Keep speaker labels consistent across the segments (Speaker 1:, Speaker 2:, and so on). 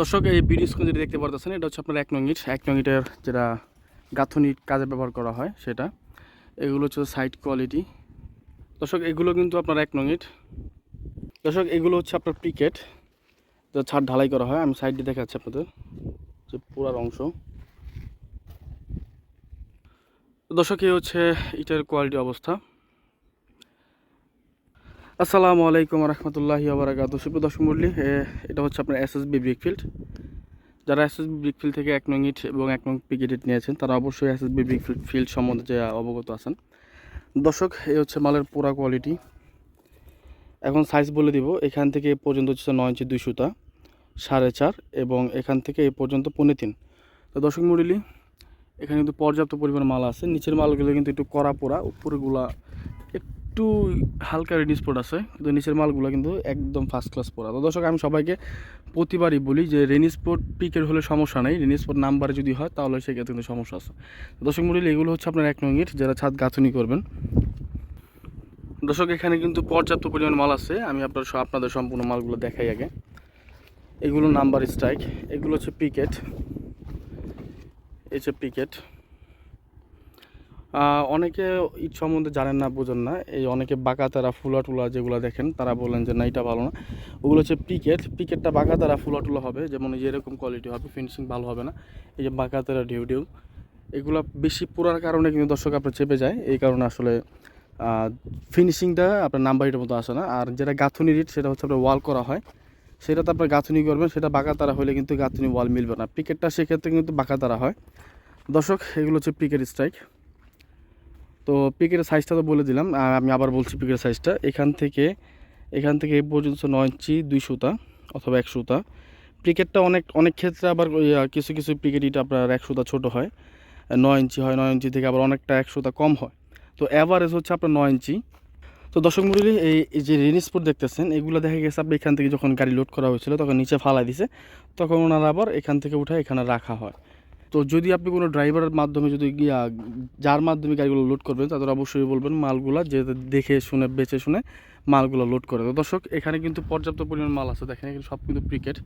Speaker 1: দর্শক, এই BD screen যেটা দেখতে পারতেছেন, এটা হচ্ছে আপনার এক নং ইট। এক নং ইটের যেটা গাঁথনি কাজে ব্যবহার করা হয় সেটা। এগুলো হচ্ছে সাইড কোয়ালিটি। দর্শক, এগুলো কিন্তু আপনার এক নং ইট। দর্শক, এগুলো হচ্ছে আপনার পিকেট। যা ছাদ ঢালাই করা হয়। আমি সাইড দিয়ে দেখাচ্ছি আপনাদের, যে পুরার অংশ। দর্শক, এই হচ্ছে ইটের কোয়ালিটি অবস্থা। আসসালামু আলাইকুম রহমতুল্লাহি আবরাকাত মন্ডলী এ- এটা হচ্ছে আপনার এস এসএসবি ব্রিকফিল্ড যারা এস এসএসবি ব্রিকফিল্ড থেকে এক নং ইট এবং এক নং পিকেট ইট নিয়েছেন, তারা অবশ্যই এস এসএসবি ব্রিকফিল্ড ফিল্ড সম্বন্ধে যে অবগত আছেন। দর্শক এই হচ্ছে মালের পুরা কোয়ালিটি এখন সাইজ বলে দিব, এখান থেকে এ পর্যন্ত হচ্ছে নয় ইঞ্চি দুই সুতা, সাড়ে চার এবং এখান থেকে এই পর্যন্ত পৌনে তিন। তো দর্শক মন্ডলী এখানে কিন্তু পর্যাপ্ত পরিমাণ মাল আছে। নিচের মালগুলো কিন্তু একটু কড়া পোড়া উপরেগুলা একটু হালকা রেডি স্পট আছে, কিন্তু নিচের মালগুলো কিন্তু একদম ফার্স্ট ক্লাস পড়া তো দর্শক, আমি সবাইকে প্রতিবারই বলি যে রেনি স্পট পিকের হলে সমস্যা নেই রেনি স্পট নাম্বারে যদি হয়, তাহলে সেক্ষেত্রে কিন্তু সমস্যা আছে। দর্শক মূল্য এগুলো হচ্ছে আপনার এক নঙ্গিট যারা ছাদ গাঁথনি করবেন। দর্শক, এখানে কিন্তু পর্যাপ্ত পরিমাণ মাল আছে। আমি আপনার আপনাদের সম্পূর্ণ মালগুলো দেখাই আগে। এগুলো নাম্বার স্ট্রাইক এগুলো হচ্ছে পিকেট এই হচ্ছে পিকেট অনেকে ইট সম্বন্ধে জানেন না, বোঝেন না। এই অনেকে বাঁকা তারা ফুলা টুলা যেগুলো দেখেন, তারা বলেন যে, না, এটা ভালো না। ওগুলো হচ্ছে পিকেট। পিকেটটা বাঁকা তারা ফুলা টুলা হবে যেমন এরকম কোয়ালিটি হবে ফিনিশিং ভালো হবে না। এই যে বাঁকা তারা ঢেউ ঢেউ, এগুলো বেশি পোড়ার কারণে কিন্তু দর্শক আপনার চেপে যায়। এই কারণে আসলে ফিনিশিংটা আপনার নাম্বারিটার মতো আসে না। আর যেটা গাঁথুনি রিট সেটা হচ্ছে আপনার ওয়াল করা হয়। সেটা তো আপনার গাঁথুনি করবেন, সেটা বাঁকা তারা হলে কিন্তু গাঁথুনি ওয়াল মিলবে না। পিকেটটা সেক্ষেত্রে কিন্তু বাঁকা তারা হয়। দর্শক, এগুলো হচ্ছে পিকেট স্ট্রাইক তো পিকের সাইজটা তো বলে দিলাম আমি আবার বলছি পিকের সাইজটা এখান থেকে এখান থেকে এ পর্যন্ত নয় ইঞ্চি, দুই সুতা অথবা এক সুতা। পিকেটটা অনেক অনেক ক্ষেত্রে আবার কিছু কিছু ইট আপনার এক সুতা ছোটো হয়। নয় ইঞ্চি হয়, নয় ইঞ্চি থেকে আবার অনেকটা এক সুতা কম হয়। তো অ্যাভারেজ হচ্ছে আপনার নয় ইঞ্চি। তো দর্শক মন্ডলী, এই যে রেনি স্পোর্ট দেখতেছেন, এগুলো দেখা গেছে আপনি এখান থেকে যখন গাড়ি লোড করা হয়েছিল, তখন নিচে ফালাই দিছে, তখন ওনারা আবার এখান থেকে উঠে এখানে রাখা হয়। তো যদি আপনি কোনো ড্রাইভারের মাধ্যমে যদি গিয়া, যার মাধ্যমে গাড়িগুলো লোড করবেন, তাদের অবশ্যই বলবেন মালগুলা যে দেখে শুনে, বেছে শুনে মালগুলো লোড করে। তো দর্শক, এখানে কিন্তু পর্যাপ্ত পরিমাণ মাল আছে। দেখেন, এখানে সব কিন্তু ক্রিকেট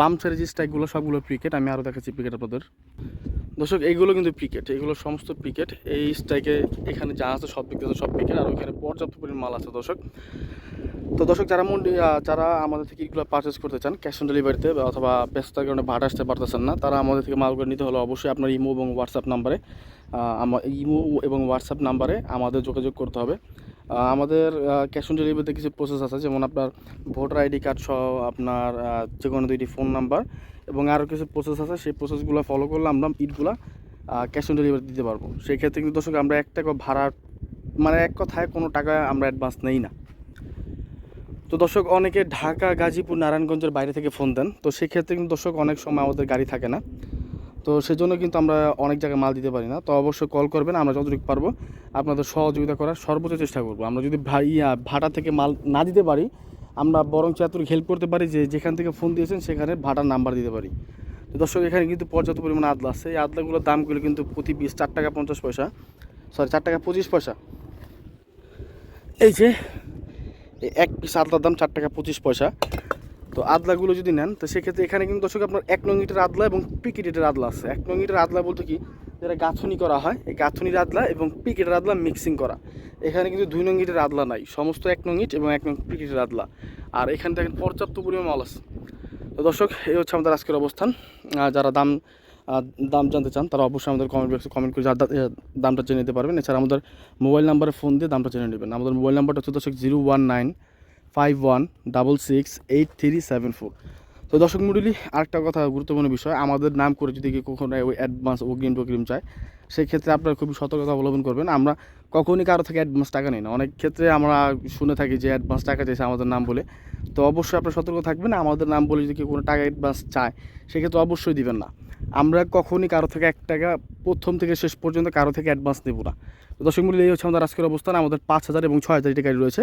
Speaker 1: বাম সাইডে যে স্ট্রাইকগুলো সবগুলো ক্রিকেট আমি আরও দেখাচ্ছি ক্রিকেট আপনাদের। দর্শক, এইগুলো কিন্তু প্রিকেট এগুলো সমস্ত প্রিকেট এই স্ট্রাইকে এখানে যা আছে সব দিক সব প্রিকেট আর ওইখানে পর্যাপ্ত পরিমাণ মাল আছে দর্শক। তো দর্শক, যারা মন্ডি যারা আমাদের থেকে এগুলো পারচেস করতে চান ক্যাশ অন ডেলিভারিতে অথবা ব্যস্ততার কারণে ভাড়া আসতে পারতেছেন না, তারা আমাদের থেকে মালগুলো নিতে হলে অবশ্যই আপনার ইমো এবং হোয়াটসঅ্যাপ নাম্বারে আমার ইমো এবং হোয়াটসঅ্যাপ নাম্বারে আমাদের যোগাযোগ করতে হবে। আমাদের ক্যাশ অন ডেলিভারিতে কিছু প্রসেস আছে, যেমন আপনার ভোটার আইডি কার্ড সহ আপনার যে কোনো দুইটি ফোন নাম্বার এবং আরও কিছু প্রসেস আছে, সেই প্রসেসগুলো ফলো করলে আমরা ইটগুলা ক্যাশ অন ডেলিভারি দিতে পারব। সেই ক্ষেত্রে কিন্তু দর্শক, আমরা এক টাকা ভাড়া মানে এক কথায় কোনো টাকা আমরা অ্যাডভান্স নেই না। তো দর্শক, অনেকে ঢাকা, গাজীপুর, নারায়ণগঞ্জের বাইরে থেকে ফোন দেন। তো সেক্ষেত্রে কিন্তু দর্শক, অনেক সময় আমাদের গাড়ি থাকে না। তো সেজন্য কিন্তু আমরা অনেক জায়গায় মাল দিতে পারি না। তো অবশ্যই কল করবেন, আমরা যতটুকু পারব আপনাদের সহযোগিতা করার সর্বোচ্চ চেষ্টা করব। আমরা যদি ইয়া ভাড়া থেকে মাল না দিতে পারি, আমরা বরং এতটুকু হেল্প করতে পারি যে যেখান থেকে ফোন দিয়েছেন সেখানে ভাটার নাম্বার দিতে পারি। তো দর্শক, এখানে কিন্তু পর্যাপ্ত পরিমাণে আদলা আছে। এই আদলাগুলোর দামগুলো কিন্তু প্রতি পিস চার টাকা পঞ্চাশ পয়সা। সরি চার টাকা পঁচিশ পয়সা। এই যে এক পিস আদলার দাম চার টাকা পঁচিশ পয়সা। তো আদলাগুলো যদি নেন, তো সেক্ষেত্রে এখানে কিন্তু দর্শক আপনার এক নং ইটের আদলা এবং পিকেটের আদলা আছে। এক নং ইটের আদলা বলতে কি? যেটা গাঁথনি করা হয়, এই গাঁথনির আদলা এবং পিকেটের আদলা মিক্সিং করা। এখানে কিন্তু দুই নং ইটের আদলা নাই, সমস্ত এক নং ইট এবং এক নং পিকেটের আদলা। আর এখানে দেখেন পর্যাপ্ত পরিমাণ মাল আছে। তো দর্শক, এই হচ্ছে আমাদের আজকের অবস্থান। যারা দাম দাম জানতে চান, তারা অবশ্যই আমাদের কমেন্ট বক্সে কমেন্ট করে দামটা জেনে নিতে পারবেন। এছাড়া আমাদের মোবাইল নাম্বারে ফোন দিয়ে দামটা জেনে নেবেন। আমাদের মোবাইল নাম্বারটা হচ্ছে দর্শক zero one nine five one double six eight three seven four তো দর্শক মন্ডলী, আরেকটা কথা গুরুত্বপূর্ণ বিষয়, আমাদের নাম করে যদি কেউ কখনো ওই অ্যাডভান্স অগ্রিম টগ্রিম চায় সেই ক্ষেত্রে আপনারা খুবই সতর্কতা অবলম্বন করবেন। আমরা কখনই কারও থেকে অ্যাডভান্স টাকা নিই না। অনেক ক্ষেত্রে আমরা শুনে থাকি যে অ্যাডভান্স টাকা চাইছে আমাদের নাম বলে। তো অবশ্যই আপনারা সতর্ক থাকবেন। আমাদের নাম বলে যদি কোনো টাকা অ্যাডভান্স চায়, সেক্ষেত্রে অবশ্যই দিবেন না। আমরা কখনই কারও থেকে এক টাকা প্রথম থেকে শেষ পর্যন্ত কারও থেকে অ্যাডভান্স নেব না। তো দর্শক মূল্য এই হচ্ছে আমাদের আজকের অবস্থান। আমাদের পাঁচ হাজার এবং ছয় হাজার টাকা রয়েছে।